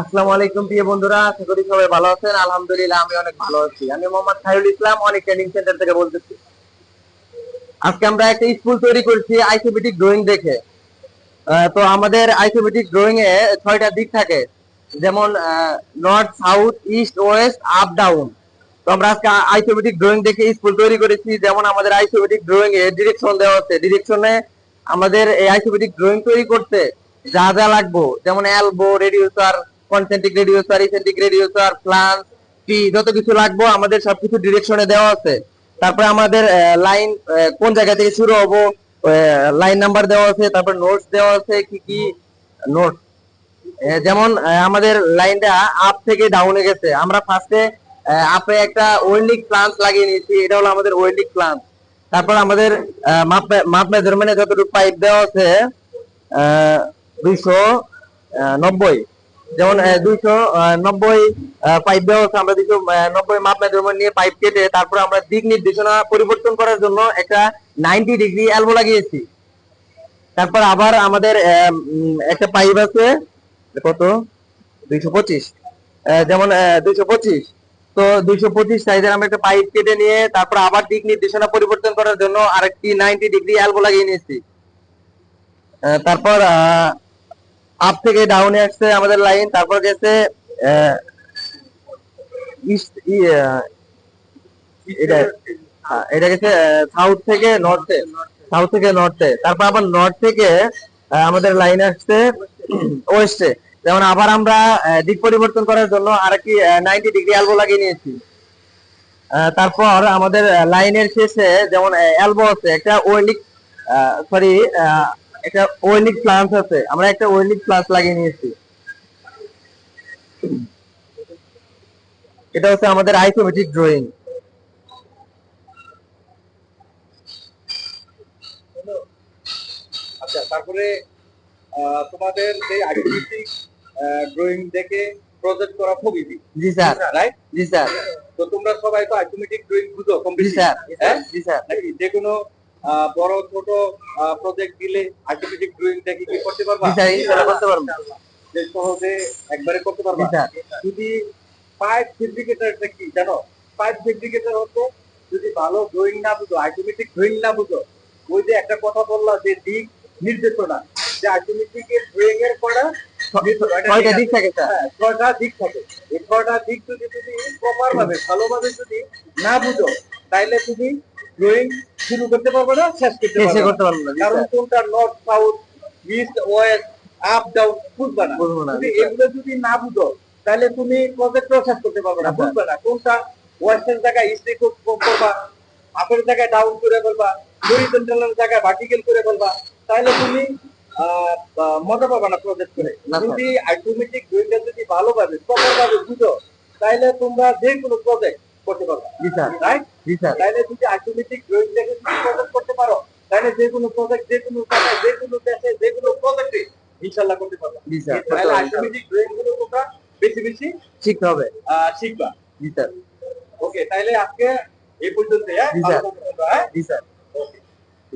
আসসালামু আলাইকুম প্রিয় বন্ধুরা, আশা করি সবাই ভালো আছেন। আলহামদুলিল্লাহ, আমি অনেক ভালো আছি। আমি মোহাম্মদ ইসলাম, অনেক ট্রেনিং সেন্টার থেকে বলতেছি। আজকে আমরা একটা স্কুল তৈরি আইসোমেটিক ড্রয়িং দেখে। তো আমাদের আইসোমেটিক ড্রয়িং এ ছয়টা দিক থাকে। যেমন north south east west up down তো আমরা আজকে আইসোমেটিক ড্রয়িং দেখে স্কুল তৈরি করেছি। যেমন আমাদের আইসোমেটিক ড্রয়িং এ ডিরেকশন দেওয়া আছে। ডিরেকশনে আমাদের এই আইসোমেটিক ড্রয়িং তৈরি করতে যা যা লাগবো। যেমন elbow reducer concentric reducer eccentric reducer flange P যত কিছু লাগবো, আমাদের সবকিছু ডিরেকশনে দেওয়া আছে। তারপরে আমাদের লাইন কোন জায়গা থেকে শুরু হব লাইন নাম্বার দেওয়া আছে, তারপর নোটস দেওয়া আছে, কি কি? নোটস যেমন আমাদের লাইনটা আপ থেকে ডাউনে গেছে। আমরা ফার্স্টে আপে একটা ওয়েল্ডিং প্লান্ট লাগিয়ে নিয়েছি, এটা হলো আমাদের ওয়েল্ডিং প্লান্ট তারপর আমাদের মাপ মাপ মেজারমেন্টে যতটুকু পাইপ দেওয়া আছে দুইশো নব্বই। যেমন দুইশো নব্বই পাইপ দেওয়া আছে আমরা দুইশো নব্বই মাপ মেজারমেন্ট নিয়ে পাইপ কেটে তারপর আমরা দিক নির্দেশনা পরিবর্তন করার জন্য একটা নাইনটি ডিগ্রি এলবো লাগিয়েছি। তারপর আবার আমাদের একটা পাইপ আছে, কত? দুইশো পঁচিশ। যেমন দুইশো পঁচিশ। তো দুইশো পঁচিশ সাইজের আমরা একটা পাইপ কেটে নিয়ে তারপর আবার দিক নির্দেশনা পরিবর্তন করার জন্য আরেকটি নাইনটি ডিগ্রি এলবো লাগিয়ে নিয়েছি। তারপর আপ থেকে ডাউনে আসছে আমাদের লাইন তারপর গেছে হ্যাঁ, এটা গেছে সাউথ থেকে নর্থে সাউথ থেকে নর্থে তারপর আবার নর্থ থেকে আমাদের লাইন আসছে ওয়েস্টে যেমন আবার আমরা দিক পরিবর্তন করার জন্য আর কি নাইনটি ডিগ্রি এলবো লাগিয়ে নিয়েছি। তারপর আমাদের লাইনের শেষে যেমন এলবো আছে একটা ওয়েলিক সরি একটা ওয়েলিক প্লান্স আছে। আমরা একটা ওয়েলিক প্লাস লাগিয়ে নিয়েছি। এটা হচ্ছে আমাদের আইসোমেট্রিক ড্রয়িং আচ্ছা তারপরে আহ, তোমাদের যে আইডেন্টিক ড্রয়িং দেখে প্রজেক্ট করা খুব ইজি জি স্যার। রাইট জি স্যার। তো তোমরা সবাই তো আইসোমেট্রিক ড্রয়িং বুঝো কম জি স্যার। হ্যাঁ? জি স্যার। যে কোনো বড় ছোট প্রজেক্ট দিলে আইসোমেট্রিক ড্রয়িং দেখে কি করতে পারবা? ইনশাআল্লাহ করতে পারব। যে সহজে একবারে করতে পারবা। যদি পাইপ ফেব্রিকেটর কি জানো? পাইপ ফেব্রিকেটর হচ্ছে যদি ভালো ড্রয়িং না বুঝো আইসোমেট্রিক ড্রয়িং না বুঝো ওই যে একটা কথা বললা যে দিক নির্দেশনা যে আইসোমেট্রিক ড্রয়িং এর করা কয়টা দিক থাকে? হ্যাঁ, ছয়টা দিক থাকে। এই ছয়টা দিক যদি তুমি প্রপার ভাবে ভালোভাবে যদি না বুঝো তাইলে তুমি ড্রয়িং শুরু করতে পারবে না শেষ করতে পারবে করতে পারব না কারণ কোনটা north south east west up down বুঝবে না। এগুলো যদি না বুঝো তাহলে তুমি প্রজেক্ট শেষ করতে পারবে না আচ্ছা। বুঝবে না। কোনটা ওয়েস্টের জায়গায় ইস্টে করবা আপের জায়গায় ডাউন করে ফেলবা হরিজন্টালের জায়গায় ভার্টিক্যাল করে ফেলবা তাহলে তুমি মজা পাবা না প্রজেক্ট করে। যদি অটোমেটিক ড্রয়িংটা যদি ভালোভাবে প্রপার ভাবে বুঝো তাহলে তোমরা যে কোনো প্রজেক্ট করতে পারবা। রাইট তাহলে যদি অটোমেটিক ড্রয়িং তুমি প্রজেক্ট করতে পারো। তাহলে যে কোনো প্রজেক্ট যে কোনো জায়গায় যে কোনো দেশে যে কোনো প্রজেক্টে ইনশাআল্লাহ করতে পারবা। জি স্যার তাহলে অটোমেটিক ড্রয়িংগুলো তোমরা বেশি বেশি শিখতে হবে। শিখবা। জি স্যার ওকে তাহলে আজকে এই পর্যন্ত হ্যাঁ? জি, স্যার। হ্যাঁ? জি স্যার